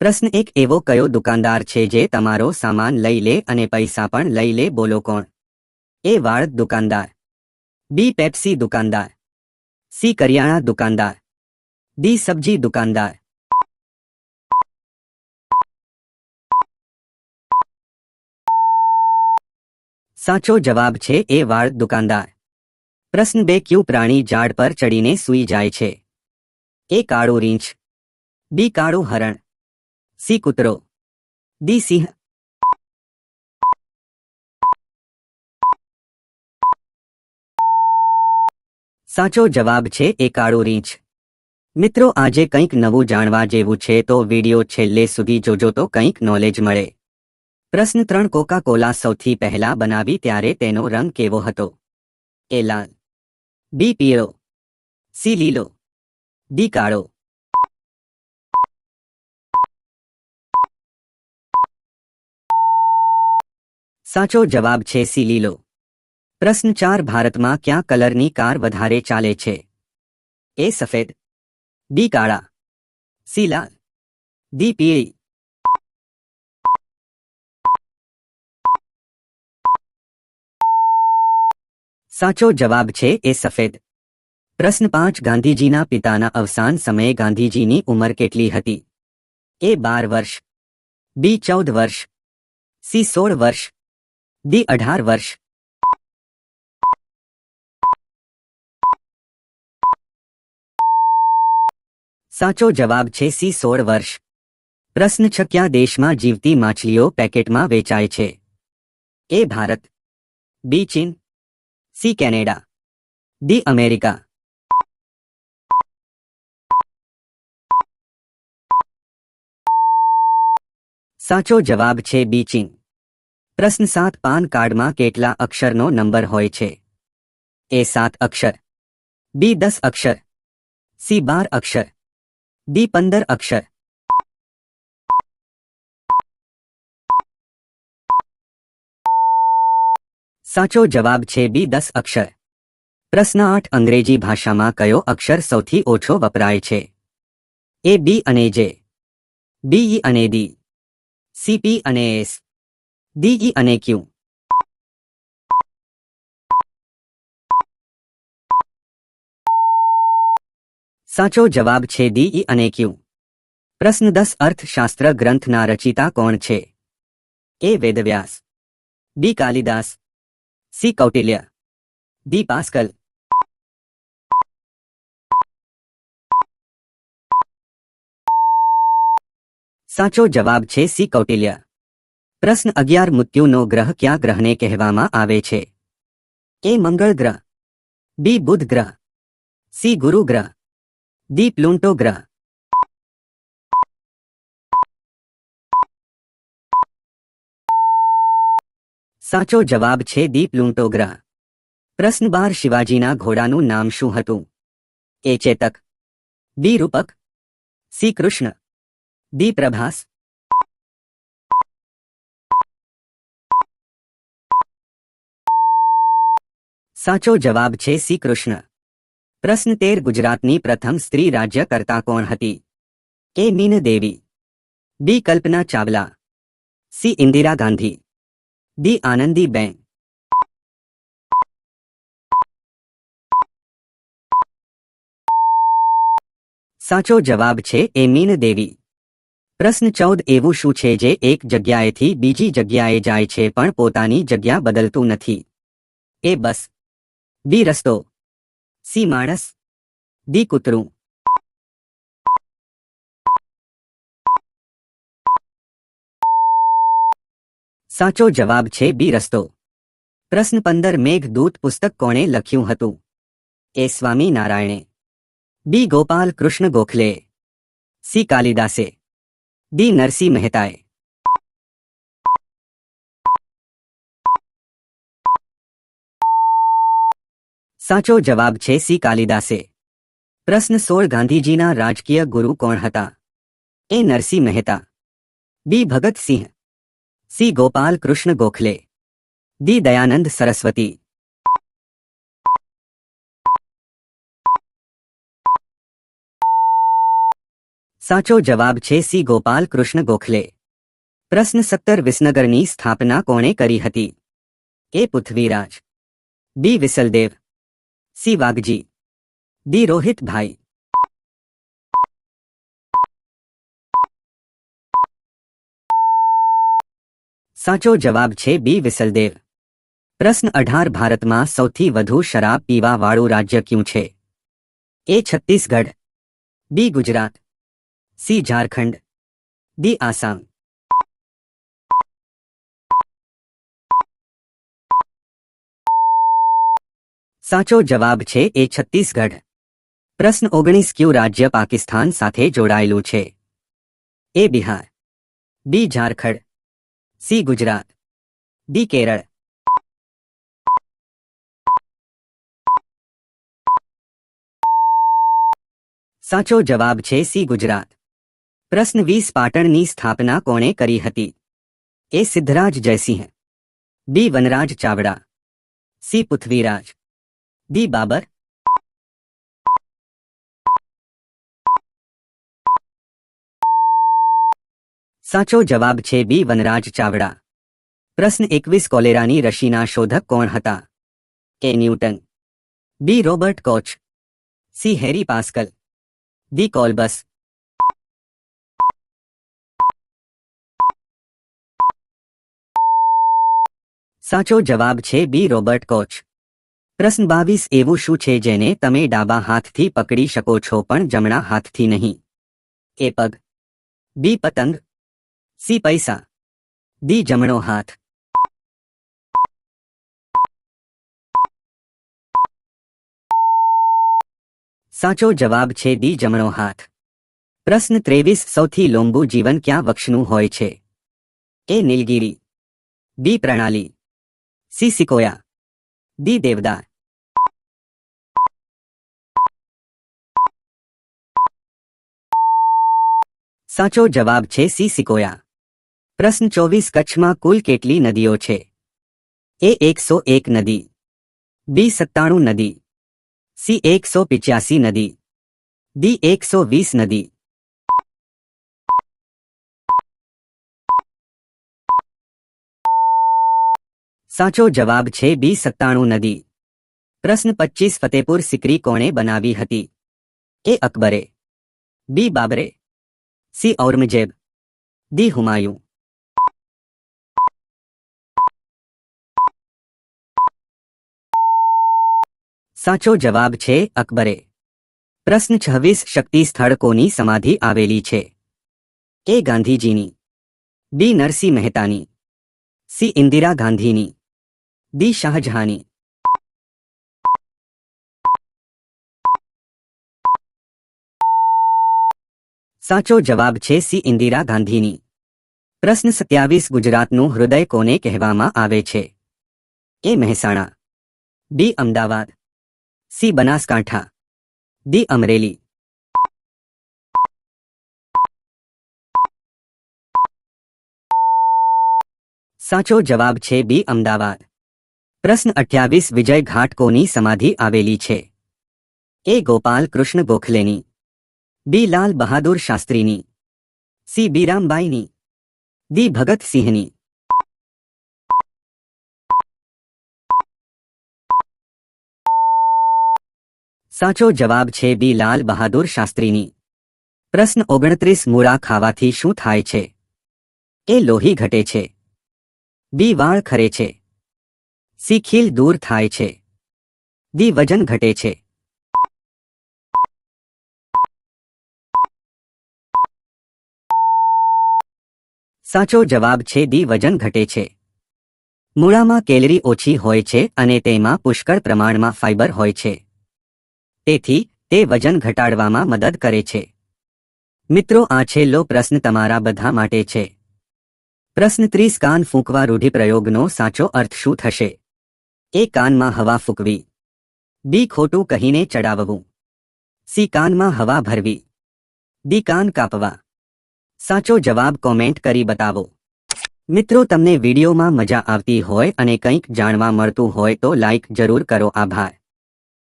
પ્રશ્ન એક એવો, કયો દુકાનદાર છે જે તમારો સામાન લઈ લે અને પૈસા પણ લઈ લે, બોલો કોણ? એ વાળ દુકાનદાર. બી પેપ્સી દુકાનદાર. સી કરિયાણા દુકાનદાર. ડી સબ્જી દુકાનદાર. સાચો જવાબ છે એ વાળ દુકાનદાર. પ્રશ્ન બે, ક્યુ પ્રાણી ઝાડ પર ચડીને સૂઈ જાય છે? એ કાળું રીંછ. બી કાળું હરણ. સી કૂતરો ડી સિંહ સાચો જવાબ છે એ કાળું રીંછ. મિત્રો, આજે કંઈક નવું જાણવા જેવું છે તો વિડિયો છેલ્લે સુધી જોજો તો કંઈક નોલેજ મળે. પ્રશ્ન ત્રણ કોકા કોલા સૌથી પહેલા બનાવી ત્યારે તેનો રંગ કેવો હતો? એ લાલ. બી, પીળો. સી, લીલો. ડી, કાળો. સાચો જવાબ છે, સી લીલો. પ્રશ્ન ચાર, ભારતમાં ક્યાં કલરની કાર વધારે ચાલે છે? એ સફેદ ડી કાળા, સી લાલ, ડી પીળી. સાચો જવાબ છે, એ સફેદ. પ્રશ્ન પાંચ, ગાંધીજીના પિતાના અવસાન સમયે ગાંધીજીની ઉંમર કેટલી હતી? એ બાર વર્ષ, બી ચૌદ વર્ષ, સી સોળ વર્ષ ડી અઢાર વર્ષ સાચો જવાબ છે સી સોળ વર્ષ પ્રશ્ન છ ક્યાં દેશમાં જીવતી માછલીઓ પેકેટમાં વેચાય છે એ ભારત બી ચીન સી કેનેડા ડી અમેરિકા સાચો જવાબ છે બી ચીન પ્રશ્ન સાત પાન કાર્ડમાં કેટલા અક્ષરનો નંબર હોય છે? એ સાત અક્ષર. બી દસ અક્ષર. સી બાર અક્ષર. ડી પંદર અક્ષર. સાચો જવાબ છે બી દસ અક્ષર. પ્રશ્ન આઠ અંગ્રેજી ભાષામાં કયો અક્ષર સૌથી ઓછો વપરાય છે? એ બી અને જે. બી અને ડી. સીપી અને એસ. ડીઈ અને ક્યુ. સાચો જવાબ છે ડીઈ અને ક્યુ. પ્રશ્ન દસ અર્થશાસ્ત્ર ગ્રંથના રચિતા કોણ છે? A Vedvyas? B Kalidas? C Kautilya? D Pascal? સાચો જવાબ છે સી કૌટિલ્ય. પ્રશ્ન અગિયાર, મૃત્યુનો ગ્રહ ક્યાં ગ્રહને કહેવામાં આવે છે? એ મંગળ ગ્રહ, બી બુધ ગ્રહ, સી ગુરુ ગ્રહ, ડી પ્લુન્ટો ગ્રહ. સાચો જવાબ છે દી પ્લુન્ટો ગ્રહ. પ્રશ્ન બાર, શિવાજીના ઘોડાનું નામ શું હતું? એ ચેતક, બી રૂપક, સી કૃષ્ણ, ડી પ્રભાસ સાચો જવાબ છે સી કૃષ્ણ પ્રશ્ન તેર ગુજરાતની પ્રથમ સ્ત્રી રાજ્ય કરતા કોણ હતી A Meen Devi B Kalpana Chawla C Indira Gandhi D Anandiben સાચો જવાબ છે એ મીન દેવી પ્રશ્ન ચૌદ એવું શું છે જે એક જગ્યાએથી બીજી જગ્યાએ જાય છે પણ પોતાની જગ્યા બદલતું નથી એ બસ બી રસ્તો સી માણસ ડી કૂતરું સાચો જવાબ છે બી રસ્તો પ્રશ્ન પંદર મેઘદૂત પુસ્તક કોણે લખ્યું હતું એ સ્વામી નારાયણે બી ગોપાલ કૃષ્ણ ગોખલે સી કાલિદાસે ડી નરસિંહ મહેતાએ સાચો જવાબ છે સી કાલિદાસે પ્રશ્ન સોળ ગાંધીજીના રાજકીય ગુરુ કોણ હતા A Narsinh Mehta B Bhagat Singh C Gopal Krishna Gokhale D Dayanand Saraswati સાચો જવાબ છે સી ગોપાલ કૃષ્ણ ગોખલે પ્રશ્ન સત્તર વિસનગરની સ્થાપના કોણે કરી હતી A Prithviraj B Visaldev C Vaghji. D Rohitbhai. સાચો જવાબ છે બી વિસલદેવ. પ્રશ્ન અઢાર, ભારતમાં સૌથી વધુ શરાબ પીવાવાળું રાજ્ય ક્યું છે? A Chhattisgarh, B Gujarat, C Jharkhand, D Assam. સાચો જવાબ છે એ છત્તીસગઢ પ્રશ્ન ઓગણીસ ક્યુ રાજ્ય પાકિસ્તાન સાથે જોડાયેલું છે A Bihar B Jharkhand C Gujarat D Kerala સાચો જવાબ છે સી ગુજરાત પ્રશ્ન વીસ પાટણની સ્થાપના કોણે કરી હતી A Siddhraj Jaysinh B Vanraj Chavda C Prithviraj D Babur સાચો જવાબ છે બી વનરાજ ચાવડા પ્રશ્ન એકવીસ કોલેરાની રશીના શોધક કોણ હતા A Newton B Robert Koch C Harry Pascal D Columbus સાચો જવાબ છે બી રોબર્ટ કોચ પ્રશ્ન બાવીસ એવું શું છે જેને તમે ડાબા હાથથી પકડી શકો છો પણ જમણા હાથથી નહીં? એ પગ. બી પતંગ. સી પૈસા. ડી જમણો હાથ. સાચો જવાબ છે દી જમણો હાથ. પ્રશ્ન ત્રેવીસ સૌથી લોંબુ જીવન ક્યાં વક્ષનું હોય છે? એ નીલગીરી. બી પ્રણાલી. C sequoia. દી દેવદાર સાચો જવાબ છે સી સિકોયા. પ્રશ્ન ચોવીસ કચ્છમાં કુલ કેટલી નદીઓ છે? એ એકસો એક નદી. બી સત્તાણું નદી. સી એકસો પિચ્યાસી નદી. ડી એકસો વીસ નદી. સાચો જવાબ છે બી સત્તાણું નદી. પ્રશ્ન પચીસ ફતેપુર સિકરી કોણે બનાવી હતી? એ અકબરે. બી બાબરે. સી ઔરંગઝેબ ડી હુમાયું સાચો જવાબ છે અકબરે પ્રશ્ન છવ્વીસ શક્તિ સ્થળ કોની સમાધિ આવેલી છે એ ગાંધીજીની બી નરસિંહ મહેતાની સી ઇન્દિરા ગાંધીની દી શાહજહાની સાચો જવાબ છે સી ઇન્દિરા ગાંધીની. પ્રશ્ન સત્યાવીસ ગુજરાતનું હૃદય કોને કહેવામાં આવે છે? A Mehsana. B Ahmedabad. C Banaskantha. D Amreli. સાચો જવાબ છે બી અમદાવાદ. પ્રશ્ન અઠ્યાવીસ વિજય ઘાટ કોની સમાધિ આવેલી છે? એ ગોપાલ કૃષ્ણ ગોખલેની. બી લાલ બહાદુર શાસ્ત્રીની. સી બી રામબાઈની દી ભગતસિંહની સાચો જવાબ છે બી લાલ બહાદુર શાસ્ત્રીની. પ્રશ્ન ઓગણત્રીસ મૂળા ખાવાથી શું થાય છે? એ લોહી ઘટે છે. બી વાળ ખરે છે. સી ખીલ દૂર થાય છે. દી વજન ઘટે છે. સાચો જવાબ છે ડી વજન ઘટે છે. મૂળામાં કેલરી ઓછી હોય છે અને તેમાં પુષ્કળ પ્રમાણમાં ફાઇબર હોય છે. તેથી, તે વજન ઘટાડવામાં મદદ કરે છે. મિત્રો, આ છેલ્લો પ્રશ્ન તમારા બધા માટે છે. પ્રશ્ન ત્રીસ, કાન ફૂંકવા રૂઢિપ્રયોગનો સાચો અર્થ શું થશે? એ, કાનમાં હવા ફૂંકવી. બી, ખોટું કહીને ચડાવવું. સી, કાનમાં હવા ભરવી. ડી, કાન કાપવા. સાચો જવાબ કોમેન્ટ કરી બતાવો. મિત્રો, તમને વિડીયોમાં મજા આવતી હોય અને કંઈક જાણવા મળતું હોય તો લાઇક જરૂર કરો. આભાર.